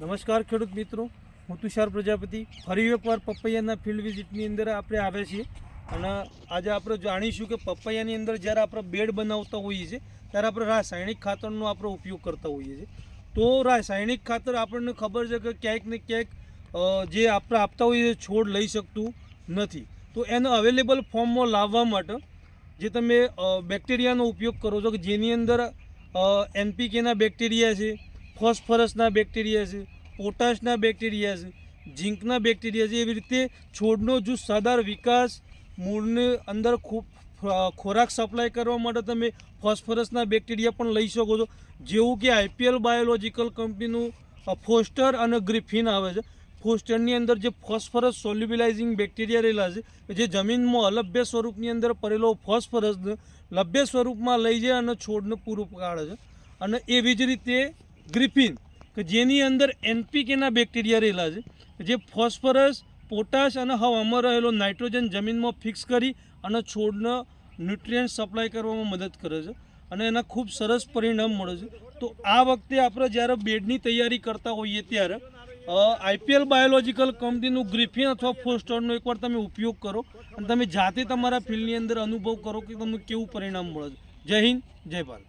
નમસ્કાર ખેડૂત મિત્રો, હું તુષાર પ્રજાપતિ. ફરી એકવાર પપૈયાના ફિલ્ડ વિઝિટની અંદર આપણે આવ્યા છીએ. અને આજે આપણે જાણીશું કે પપૈયાની અંદર જ્યારે આપણે બેડ બનાવતા હોઈએ છીએ, ત્યારે આપણે રાસાયણિક ખાતરનો આપણે ઉપયોગ કરતા હોઈએ છીએ. તો રાસાયણિક ખાતર આપણને ખબર છે કે ક્યાંક ને ક્યાંક જે આપણે આપતા હોઈએ છીએ, છોડ લઈ શકતું નથી. તો એને અવેલેબલ ફોર્મમાં લાવવા માટે જે તમે બેક્ટેરિયાનો ઉપયોગ કરો છો કે જેની અંદર એનપીકેના બેક્ટેરિયા છે ફોસ્ફરસના બેક્ટેરિયા છે, પોટાશના બેક્ટેરિયા છે, ઝીંકના બેક્ટેરિયા છે. એવી રીતે છોડનો જો સદાર વિકાસ, મૂળને અંદર ખૂબ ખોરાક સપ્લાય કરવા માટે તમે ફોસ્ફરસના બેક્ટેરિયા પણ લઈ શકો છો. જેવું કે આઈપીએલ બાયોલોજીકલ કંપનીનું ફોસ્ટર અને ગ્રિફિન આવે છે. ફોસ્ટરની અંદર જે ફોસ્ફરસ સોલ્યુબિલાઇઝિંગ બેક્ટેરિયા રહેલા છે, જે જમીનમાં અલભ્ય સ્વરૂપની અંદર પડેલો ફોસ્ફરસને લભ્ય સ્વરૂપમાં લઈ જાય અને છોડને પૂરું પાડે છે. અને એવી જ રીતે ગ્રિફિન, કે જેની અંદર એનપીકેના બેક્ટેરિયા રહેલા છે, જે ફોસ્ફરસ, પોટાશ અને હવામાં રહેલો નાઇટ્રોજન જમીનમાં ફિક્સ કરી અને છોડને ન્યુટ્રિયન્ટ સપ્લાય કરવામાં મદદ કરે છે અને એના ખૂબ સરસ પરિણામ મળે છે. તો આ વખતે આપણે જ્યારે બેડની તૈયારી કરતા હોઈએ ત્યારે આઈપીએલ બાયોલોજિકલ કંપનીનું ગ્રિફિન અથવા ફોસ્ટરનો એકવાર તમે ઉપયોગ કરો અને તમે જાતે તમારા ફિલ્ડની અંદર અનુભવ કરો કે તમને કેવું પરિણામ મળે છે. જય હિન્દ, જય ભારત.